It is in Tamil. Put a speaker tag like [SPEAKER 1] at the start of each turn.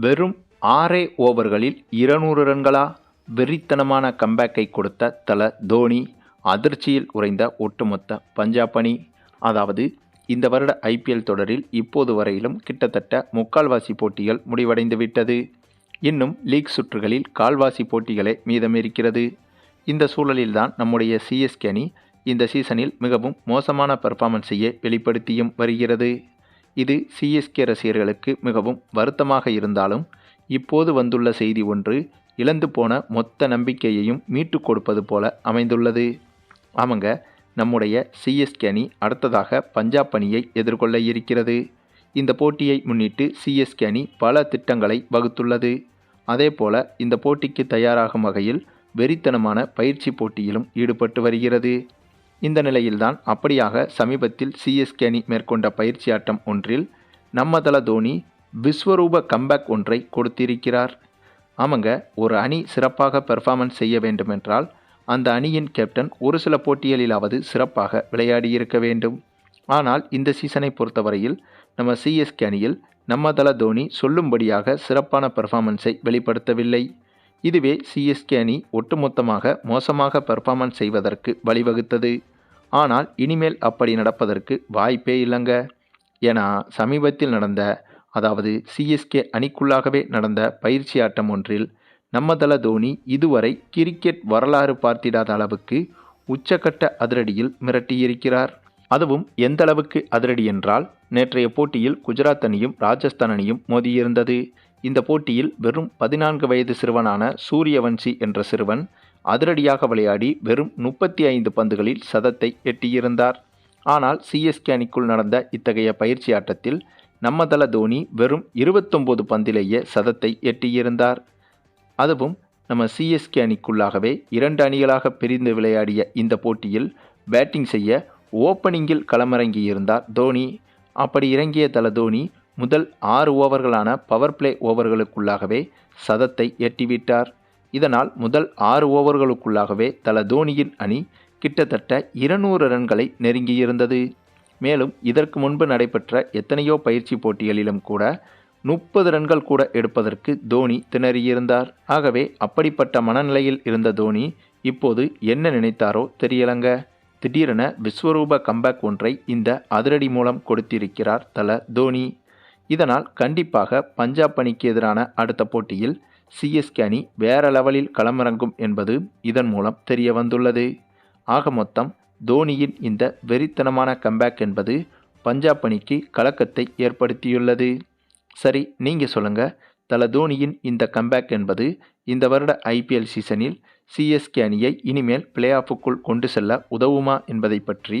[SPEAKER 1] வெறும் ஆறே ஓவர்களில் இருநூறு ரன்களா? வெறித்தனமான கம்பேக்கை கொடுத்த தல தோனி அதிர்ச்சியில் உறைந்த ஒட்டுமொத்த பஞ்சாப் அணி. அதாவது இந்த வருட ஐபிஎல் தொடரில் இப்போது வரையிலும் கிட்டத்தட்ட முக்கால்வாசி போட்டிகள் முடிவடைந்து விட்டது. இன்னும் லீக் சுற்றுகளில் கால்வாசி போட்டிகளே மீதமிருக்கிறது. இந்த சூழலில்தான் நம்முடைய சிஎஸ்கே அணி இந்த சீசனில் மிகவும் மோசமான பெர்ஃபார்மன்ஸையே வெளிப்படுத்தியும் வருகிறது. இது சிஎஸ்கே ரசிகர்களுக்கு மிகவும் வருத்தமாக இருந்தாலும் இப்போது வந்துள்ள செய்தி ஒன்று இழந்து போன மொத்த நம்பிக்கையையும் மீட்டு கொடுப்பது போல அமைந்துள்ளது. ஆமாங்க நம்முடைய சிஎஸ்கே அணி அடுத்ததாக பஞ்சாப் அணியை எதிர்கொள்ள இருக்கிறது. இந்த போட்டியை முன்னிட்டு சிஎஸ்கே அணி பல திட்டங்களை வகுத்துள்ளது. அதேபோல இந்த போட்டிக்கு தயாராகும் வகையில் வெறித்தனமான பயிற்சி போட்டியிலும் ஈடுபட்டு வருகிறது. இந்த நிலையில்தான் அப்படியாக சமீபத்தில் சிஎஸ்கே அணி மேற்கொண்ட பயிற்சி ஆட்டம் ஒன்றில் நம்ம தல தோனி விஸ்வரூப கம்பேக் ஒன்றை கொடுத்திருக்கிறார். ஆமாங்க ஒரு அணி சிறப்பாக பெர்ஃபார்மன்ஸ் செய்ய வேண்டுமென்றால் அந்த அணியின் கேப்டன் ஒரு சில போட்டிகளிலாவது சிறப்பாக விளையாடியிருக்க வேண்டும். ஆனால் இந்த சீசனை பொறுத்தவரையில் நம்ம சிஎஸ்கே அணியில் நம்ம தல தோனி சொல்லும்படியாக சிறப்பான பெர்ஃபார்மன்ஸை வெளிப்படுத்தவில்லை. இதுவே சிஎஸ்கே அணி ஒட்டுமொத்தமாக மோசமாக பெர்ஃபார்மன்ஸ் செய்வதற்கு வழிவகுத்தது. ஆனால் இனிமேல் அப்படி நடப்பதற்கு வாய்ப்பே இல்லைங்க. ஏன்னா சமீபத்தில் நடந்த அதாவது சிஎஸ்கே அணிக்குள்ளாகவே நடந்த பயிற்சி ஆட்டம் ஒன்றில் நம்மதல தோனி இதுவரை கிரிக்கெட் வரலாறு பார்த்திடாத அளவுக்கு உச்சக்கட்ட அதிரடியில் மிரட்டியிருக்கிறார். அதுவும் எந்த அளவுக்கு அதிரடி என்றால் நேற்றைய போட்டியில் குஜராத் அணியும் ராஜஸ்தான் அணியும் மோதியிருந்தது. இந்த போட்டியில் வெறும் பதினான்கு வயது சிறுவனான சூரியவன்சி என்ற சிறுவன் அதிரடியாக விளையாடி வெறும் முப்பத்தி ஐந்து பந்துகளில் சதத்தை எட்டியிருந்தார். ஆனால் சிஎஸ்கே அணிக்குள் நடந்த இத்தகைய பயிற்சி ஆட்டத்தில் நம்மதல தோனி வெறும் இருபத்தொம்போது பந்திலேயே சதத்தை எட்டியிருந்தார். அதுவும் நம்ம சிஎஸ்கே அணிக்குள்ளாகவே இரண்டு அணிகளாக பிரிந்து விளையாடிய இந்த போட்டியில் பேட்டிங் செய்ய ஓப்பனிங்கில் களமிறங்கியிருந்தார் தோனி. அப்படி இறங்கிய தல தோனி முதல் ஆறு ஓவர்களான பவர் பிளே ஓவர்களுக்குள்ளாகவே சதத்தை எட்டிவிட்டார். இதனால் முதல் ஆறு ஓவர்களுக்குள்ளாகவே தல தோனியின் அணி கிட்டத்தட்ட இருநூறு ரன்களை நெருங்கியிருந்தது. மேலும் இதற்கு முன்பு நடைபெற்ற எத்தனையோ பயிற்சி போட்டிகளிலும் கூட முப்பது ரன்கள் கூட எடுப்பதற்கு தோனி திணறியிருந்தார். ஆகவே அப்படிப்பட்ட மனநிலையில் இருந்த தோனி இப்போது என்ன நினைத்தாரோ தெரியலங்க. திடீரென விஸ்வரூப கம்பேக் ஒன்றை இந்த அதிரடி மூலம் கொடுத்திருக்கிறார் தல தோனி. இதனால் கண்டிப்பாக பஞ்சாப் அணிக்கு எதிரான அடுத்த போட்டியில் சிஎஸ்கே அணி வேற லெவலில் களமிறங்கும் என்பது இதன் மூலம் தெரிய வந்துள்ளது. ஆக மொத்தம் தோனியின் இந்த வெறித்தனமான கம்பேக் என்பது பஞ்சாப் அணிக்கு கலக்கத்தை ஏற்படுத்தியுள்ளது. சரி நீங்கள் சொல்லுங்கள் தல தோனியின் இந்த கம்பேக் என்பது இந்த வருட ஐபிஎல் சீசனில் சிஎஸ்கே அணியை இனிமேல் பிளே ஆஃபுக்குள் கொண்டு செல்ல உதவுமா என்பதை பற்றி